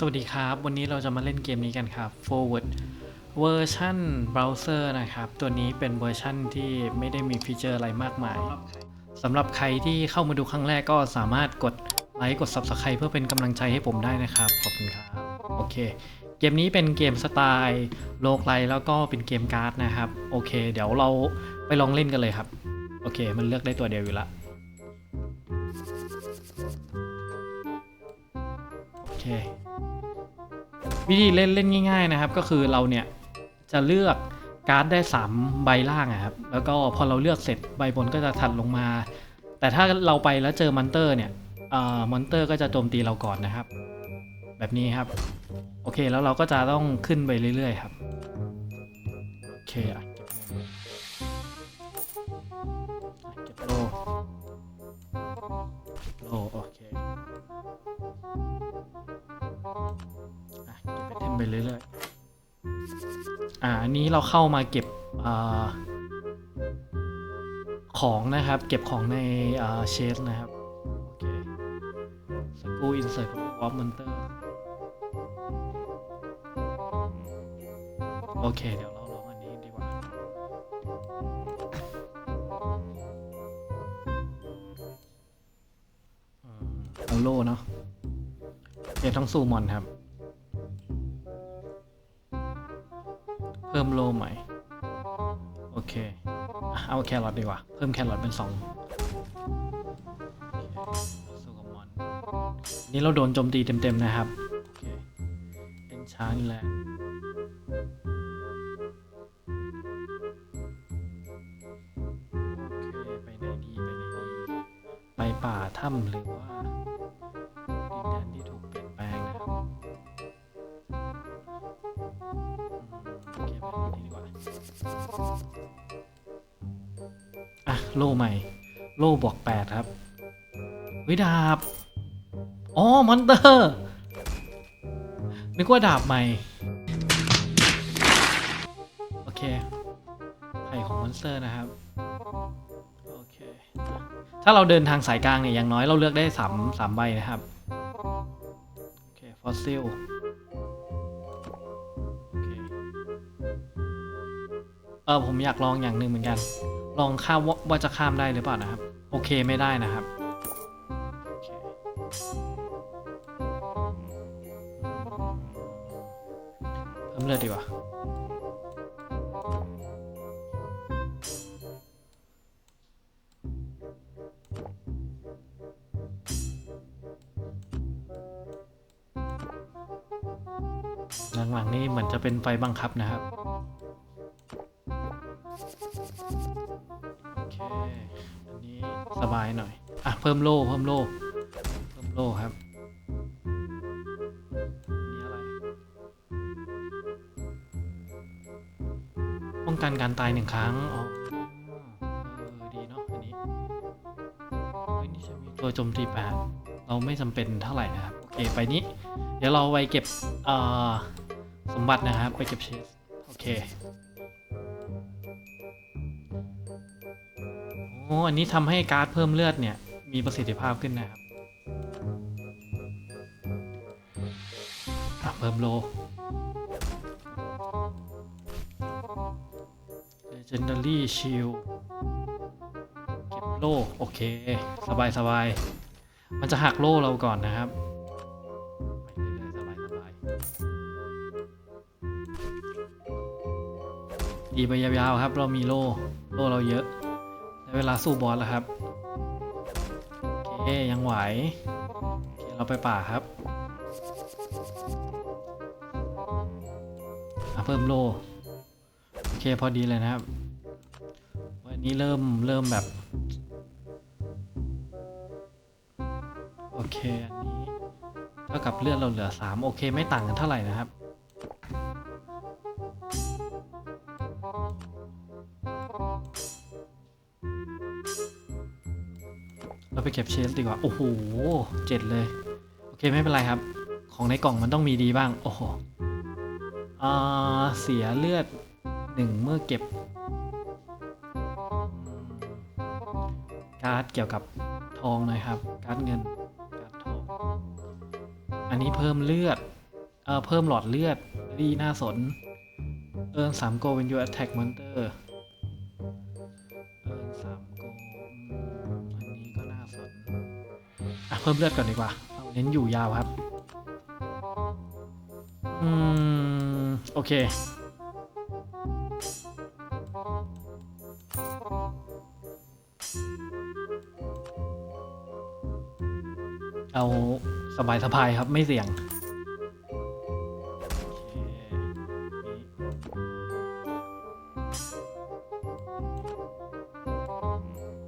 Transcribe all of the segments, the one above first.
สวัสดีครับ วันนี้เราจะมาเล่นเกมนี้กันครับ Forward เวอร์ชันเบราว์เซอร์นะครับ ตัวนี้เป็นเวอร์ชันที่ไม่ได้มีฟีเจอร์อะไรมากมายสำหรับใครที่เข้ามาดูครั้งแรกก็สามารถกดไลค์กด Subscribe เพื่อเป็นกำลังใจให้ผมได้นะครับ ขอบคุณครับ โอเค เกมนี้เป็นเกมสไตล์โลกไลแล้วก็เป็นเกมการ์ดนะครับ โอเค เดี๋ยวเราไปลองเล่นกันเลยครับ โอเค มันเลือกได้ตัวเดียวอยู่ละโอเค วิธีเล่นเล่นง่าย ๆนะครับ ก็คือเราเนี่ยจะเลือกการ์ดได้ 3 ใบล่างอะครับ แล้วก็พอเราเลือกเสร็จใบบนก็จะถัดลงมา แต่ถ้าเราไปแล้วเจอมอนเตอร์เนี่ยอ่อมอนเตอร์ก็จะโจมตีเราก่อนนะครับ แบบนี้ครับ โอเคแล้วเราก็จะต้องขึ้นไปเรื่อยๆ ครับ โอเคอะ เก็บไอเทมไปเรื่อยๆ อ่าอันนี้เราเข้ามาเก็บอของนะครับ เก็บของในเชสนะครับ โอเคสกูอินเสิร์ตออฟมอนเตอร์ โอเค เดี๋ยวเราลองอันนี้ดีกว่าอืมเอาโล่เนาะเดี๋ยวต้องสู้มอนครับ พิ่มโลใหม่ โอเค เอาแครอทดีกว่า เพิ่มแครอทเป็นสองสู้กับมอน นี่เราโดนโจมตีเต็มๆนะครับ โอเค เป็นช้างแหละโอเคไปไหนดีไปไหนดีไปป่าถ้ำหรือว่า วิดาบ อ๋อ มอนเตอร์ นึกว่าดาบใหม่ โอเค ไข่ของมอนสเตอร์นะครับ โอเค ถ้าเราเดินทางสายกลางเนี่ยอย่างน้อยเราเลือกได้สามสามใบนะครับ โอเค ฟอสซิลโอเคเออผมอยากลองอย่างหนึ่งเหมือนกัน ลองข้ามว่าว่าจะข้ามได้หรือเปล่านะครับ โอเคไม่ได้นะครับ เลือดดีกว่าหลังๆนี่เหมือนจะเป็นไฟบังคับนะครับโอเคอันนี้สบายหน่อย อะ เพิ่มโล่เพิ่มโล่เพิ่มโล่ครับ องกันการตายหนึ่งครั้งอ๋อเออดีเนาะอันนี้เฮ้ยนี่จะมีตัวโจมตีแปดเราไม่จำเป็นเท่าไหร่นะครับ โอเค ไปนี้ เดี๋ยวเราไปเก็บเอ่อสมบัตินะครับ ไปเก็บเชสโอเคโอ้อันนี้ทำให้การ์ดเพิ่มเลือดเนี่ย มีประสิทธิภาพขึ้นนะครับเพิ่มโล Legendary Shield เก็บโล่โอเค สบายสบายมันจะหักโล่เราก่อนนะครับไปเรื่อยๆสบายสบายดีไปยาวๆครับ เรามีโล่โล่เราเยอะได้เวลาสู้บอสแล้วครับโอเคยังไหวโอเคเราไปป่าครับเพิ่มโล่โอเคพอดีเลยนะครับ นนี้เริ่มเริ่มแบบ โอเค อันนี้เท่ากับเลือดเราเหลือ 3 โอเค ไม่ต่างกันเท่าไหร่นะครับเราไปเก็บเชสดีกว่า โอ้โหเจ็ดเลย โอเคไม่เป็นไรครับ ของในกล่องมันต้องมีดีบ้าง โอ้โหอ่าเสียเลือดหนึ่งเมื่อเก็บ การ์ดเกี่ยวกับทองหน่อยครับ การ์ดเงิน การ์ดทอง อันนี้เพิ่มเลือด เอ่อ เพิ่มหลอดเลือด ดีน่าสน เอิร์นสามโกเป็น you attack monster เอิร์นสามโกอันนี้ก็น่าสน อะ เพิ่มเลือดก่อนดีกว่าเราเน้นอยู่ยาวครับ อืม โอเค สบายสบายครับไม่เสี่ยง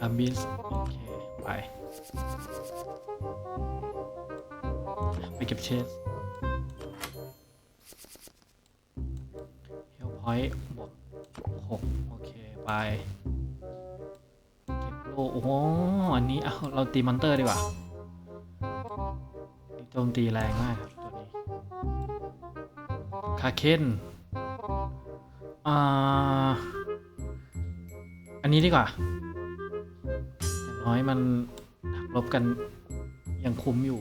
ออาบิสโอเคไป ไปเก็บเชสเฮลพอยต์บวกหกโอเค ไป เก็บโลโอ้โหอันนี้เอาเราตีมอนเตอร์ดีกว่า โจมตีแรงมากครับตัวนี้คาเคนอ่าอันนี้ดีกว่า อย่างน้อยมันหักลบกันยังคุ้มอยู่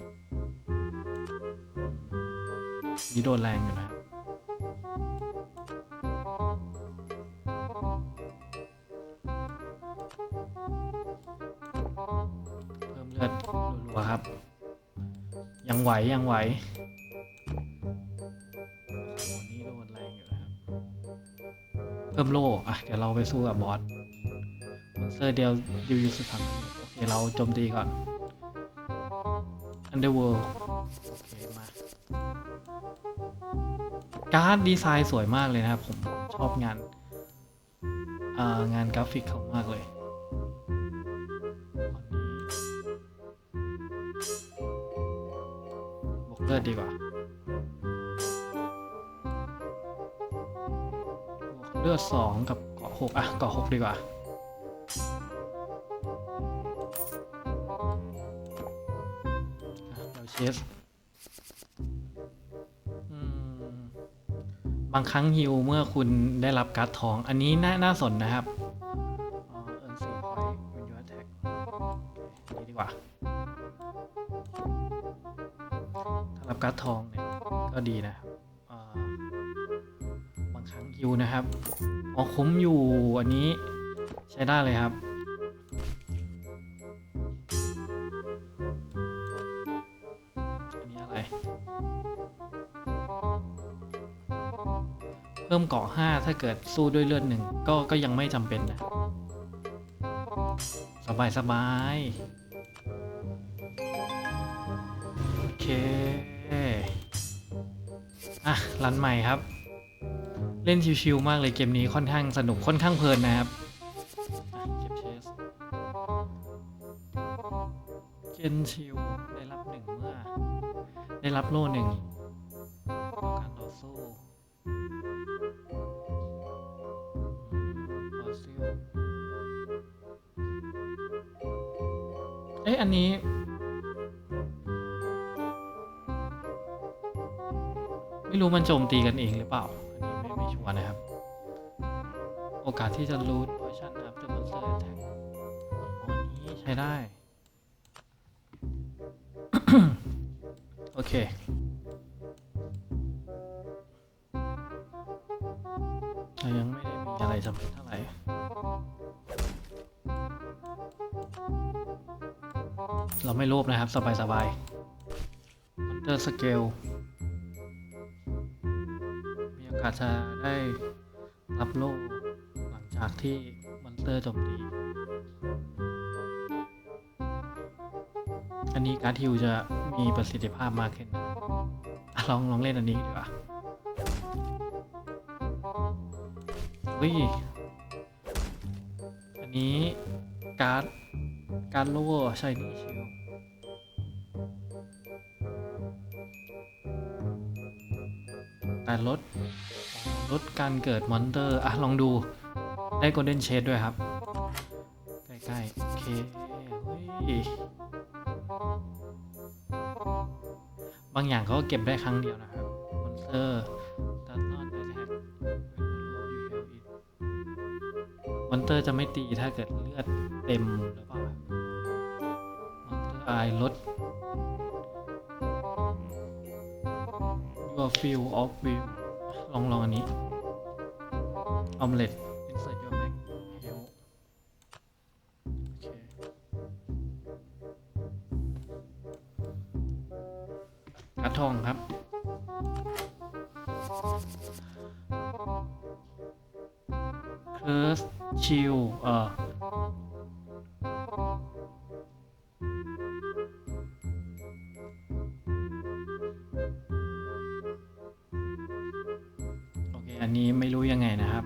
นี่โดนแรงอยู่นะ ไหวยังไหวนนี้โดนแรงอยู่นะครับเพิ่มโล่อะเดี๋ยวเราไปสู้กับบอสมอนสเตอร์เดียวยูยูสุดพังโอเคเราโจมตีก่อน Underworld โอเคมาการ์ดดีไซน์สวยมากเลยนะครับผมชอบงานงานกราฟิกเขามากเลย ลือดดีกว่า เลือดสองกับเกาะหกอะเกาะหกดีกว่าเราเชสบางครั้งฮิวเมื่อคุณได้รับการ์ดทอง อันนี้น่าน่าสนนะครับเอินสี่พอยต์เป็นยูแอทแท็กดีกว่า รับการ์ดทองเนี่ยก็ดีนะครับาบางครั้งฮิวนะครับอ๋อคุ้มอยู่อันนี้ใช้ได้เลยครับอันนี้อะไร เพิ่มเกาะ5ถ้าเกิดสู้ด้วยเลือดหนึ่งก็ก็ยังไม่จำเป็นนะ สบายสบายโอเค อะรันใหม่ครับ เล่นชิวๆมากเลยเกมนี้ค่อนข้างสนุกค่อนข้างเพลินนะครับเก็บเชสเกนชิวได้รับหนึ่งเมื่อ ได้รับโล่หนึ่งต่อการต่อสู้เอ๊ะอันนี้ รู้มันโจมตีกันเองหรือเปล่า อันนี้ไม่ไม่ชัวร์นะครับ โอกาสที่จะรูทพอยชั่นครับเดอะมอนสเตอร์แท็กอันนี้ใช้ได้ โอเคยังไม่ได้มีอะไรจำเป็นเท่าไหร่เราไม่โลภนะครับ สบายสบา กลมีโอาสจะได้รับโล่หลังจากที่มอนสเตอร์โจมตีอันนี้การ์ดฮิวจะมีประสิทธิภาพมากขึ้นนะลองลองเล่นอันนี้ดีกว่าวิอันนี้การ์ดการ์ดโล่ใช่นี่ชิวแต่ลด ลดการเกิดมอนเตอร์อะลองดูได้โกลเด้นเชดด้วยครับ ใกล้ๆ โอเคเฮ้ยบางอย่างเขาก็เก็บได้ครั้งเดียวนะครับมอนเตอร์ does not attack when you roll you heal it มอนเตอร์จะไม่ตีถ้าเกิดเลือดเต็มหรือเปล่าครับมอนเตอร์อายลด your ตัว field of view ลองลองอันนี้ออมเล็ต อันนี้ไม่รู้ยังไงนะครับ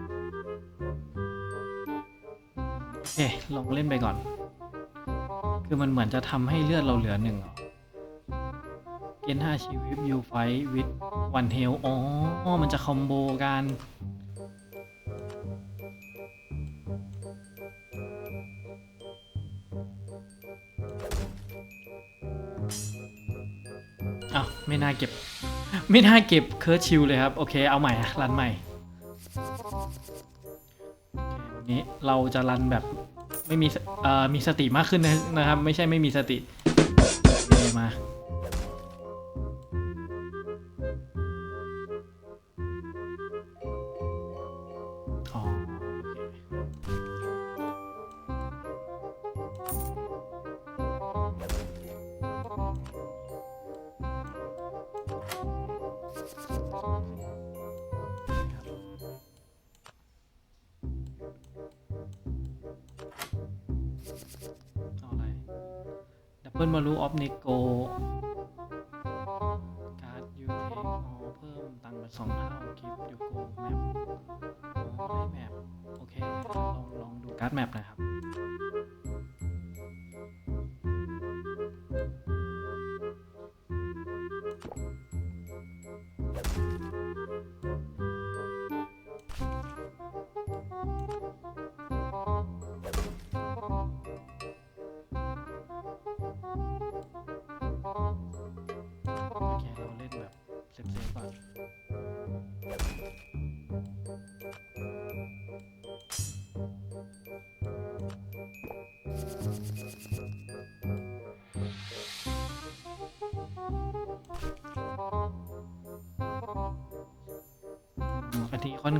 โอเคลองเล่นไปก่อน คือมันเหมือนจะทำให้เลือดเราเหลือหนึ่งเหรอเกณฑ์5ชีวิตยูไฟวิดวันเฮลอ๋อ มันจะคอมโบกันอ้าวไม่น่าเก็บ ไม่น่าเก็บเคิร์ชชิลเลยครับ โอเค เอาใหม่รันใหม่ เราจะรันแบบไม่มีเอ่อมีสติมากขึ้นนะนะครับ ไม่ใช่ไม่มีสติโอเคมา นะครับ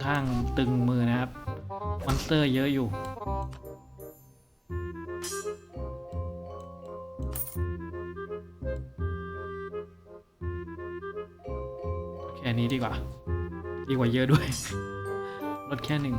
ข้างตึงมือนะครับ มอนสเตอร์เยอะอยู่ แค่นี้ดีกว่า ดีกว่าเยอะด้วย ลดแค่หนึ่ง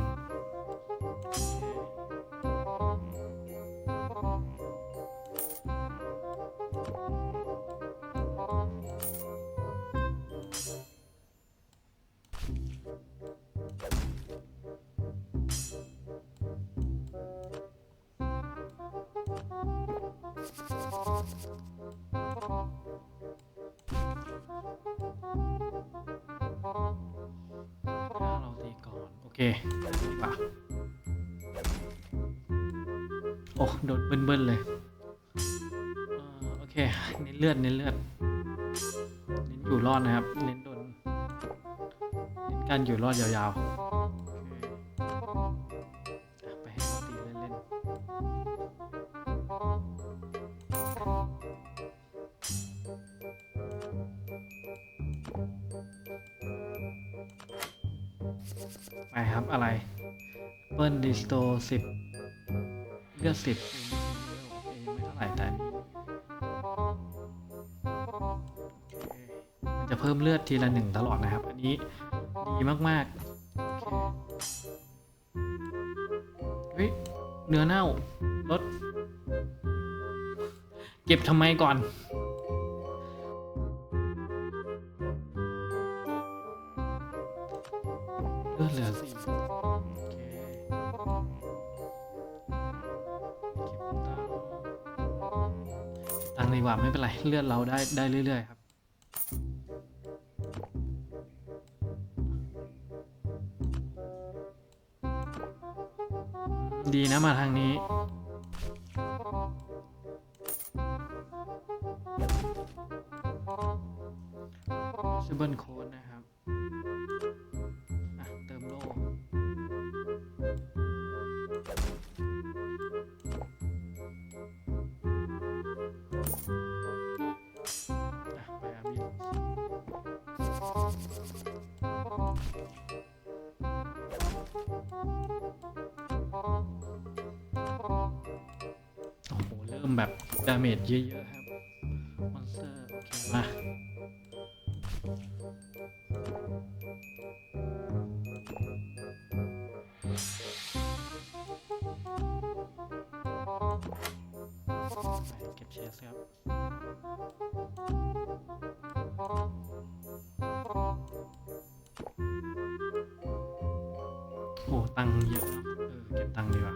โอ้โดนเบิ้ลๆเลยเอ่อโอเคเน้นเลือดเน้นเลือดเน้นอยู่รอดนะครับ เน้นโดนเน้นการอยู่รอดยาวๆไปให้เขาตีเล่นๆไปครับอะไรเปิ้ลดิสโตสิบ ลือดสิบไม่เท่าไหร่แต่นี้มันจะเพิ่มเลือดทีละหนึ่งตลอดนะครับ อันนี้ดีมากๆโอเคเฮ้ยเนื้อเน่าลดเก็บทำไมก่อน ว่าไม่เป็นไรเลือดเราได้ได้เรื่อยๆครับดีนะมาทางนี้ โอ้โหเริ่มแบบดาเมจเยอะ ค์เยอะเนอะเออเก็บตังค์ดีกว่า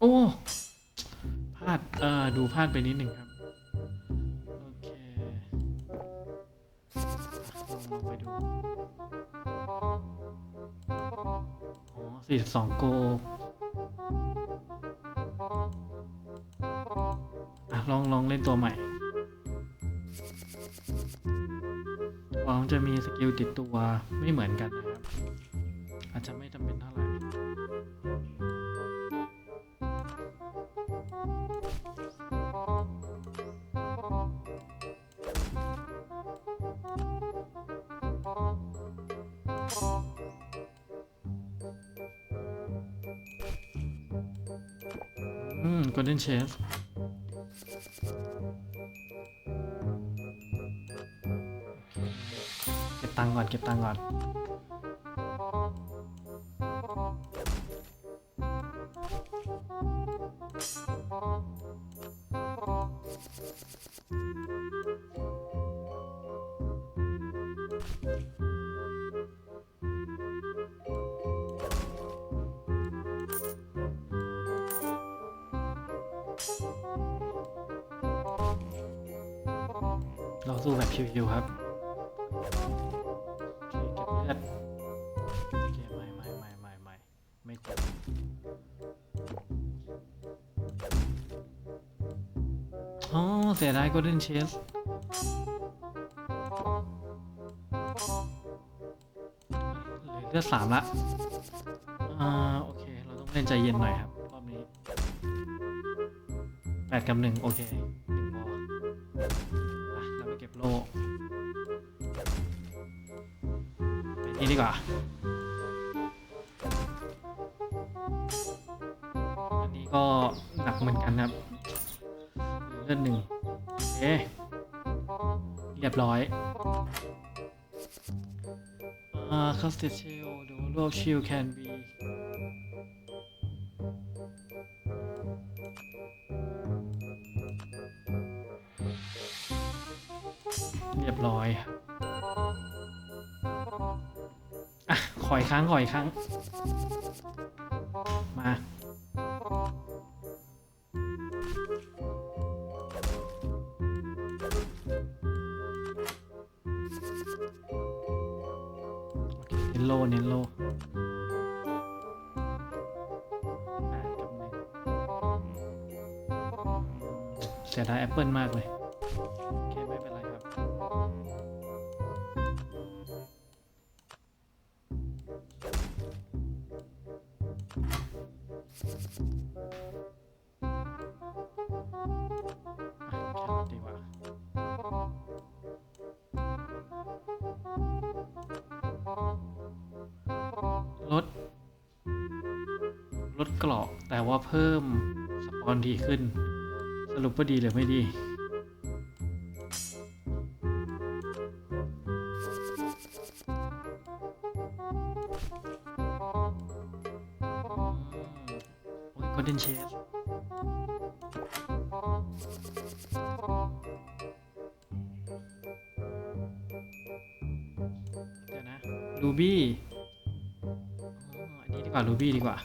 โอ้พลาดเอ่อดูพลาดไปนิดหนึ่งครับ สองโกะลองลองเล่นตัวใหม่วองจะมีสกิลติดตัวไม่เหมือนกันนะครับ อาจจะไม่จำเป็นเท่าไหร่ อืม Golden Chase เก็บตังค์ก่อนเก็บตังค์ก่อน เราสู้แบบชิวๆครับโอเคเก็บเลือดโอเคไม่ไม่ไม่ไม่ไม่ไม่เจ็บอ๋อเสียดาย Golden Chase เหลือเลือดสามละอ่าโอเค เราต้องเล่นใจเย็นหน่อยครับ รอบนี้แปดกับหนึ่งโอเค นี่ดีกว่า อันนี้ก็หนักเหมือนกันครับเลือดหนึ่งโอเคเรียบร้อยอ่า casted shield the value of shield can be เอีกครั้งขออีกครั้ง มา เน้นโล เน้นโลเสียดายแอปเปิลมากเลย ว่าดีหรือไม่ดี โอ้ย Golden Chase เดี๋ยวนะ รูบี้อ๋ออันนี้ดีกว่า รูบี้ดีกว่า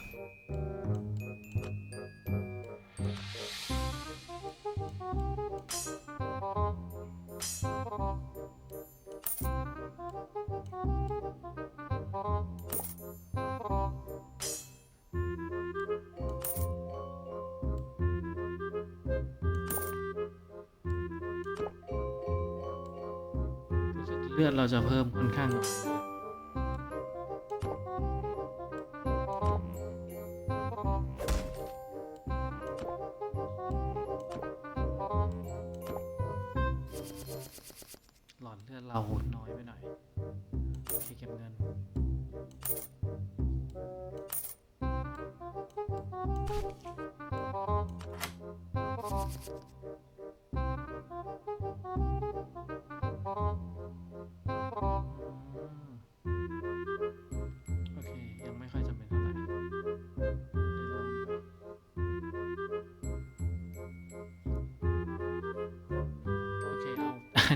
จะเพิ่มค่อนข้าง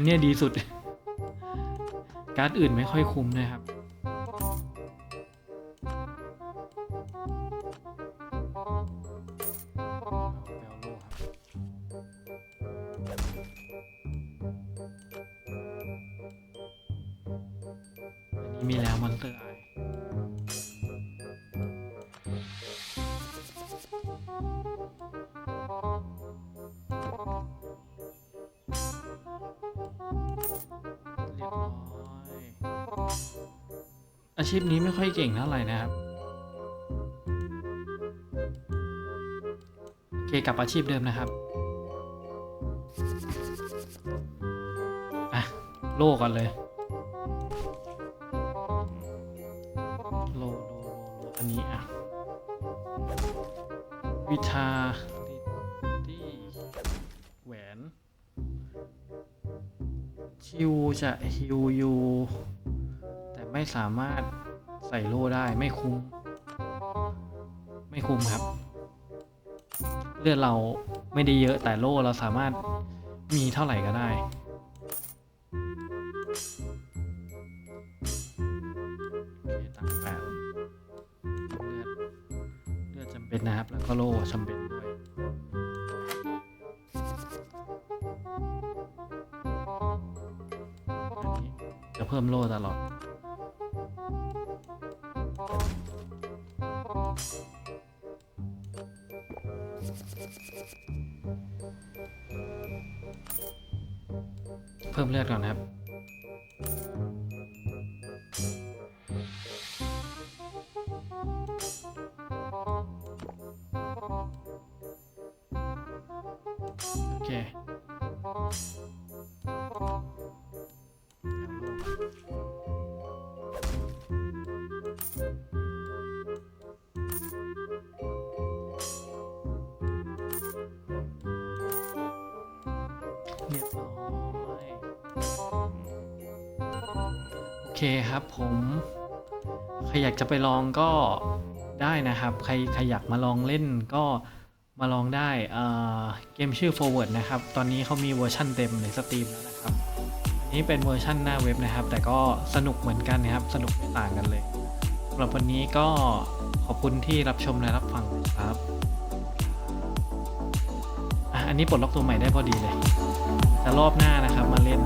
เนี่ยดีสุด การ์ดอื่นไม่ค่อยคุ้มนะครับ ค่อยเก่งเท่าไหร่นะครับโอเคกลับอาชีพเดิมนะครับอะโลก่อนเลยโลโลโลโลอันนี้อะวิทาลิตี้แหวนชิวจะฮิวยูแต่ไม่สามารถ ใส่โล่ได้ไม่คุ้ม ไม่คุ้มครับ เลือดเราไม่ได้เยอะแต่โล่เราสามารถมีเท่าไหร่ก็ได้เคตังแบบเลือดจำเป็นนะครับแล้วก็โล่จำเป็นด้วยจะเพิ่มโล่ตลอด ลือดก่อนนะครับ เคครับผมใครอยากจะไปลองก็ได้นะครับ ใครใครอยากมาลองเล่นก็มาลองได้เกมชื่อ forward นะครับ ตอนนี้เขามีเวอร์ชั่นเต็มในสตรีมแล้วนะครับ อันนี้เป็นเวอร์ชั่นหน้าเว็บนะครับ แต่ก็สนุกเหมือนกันนะครับ สนุกไม่ต่างกันเลยสำหรับวันนี้ก็ขอบคุณที่รับชมและรับฟังครับอันนี้ปลดล็อกตัวใหม่ได้พอดีเลย แต่รอบหน้านะครับมาเล่น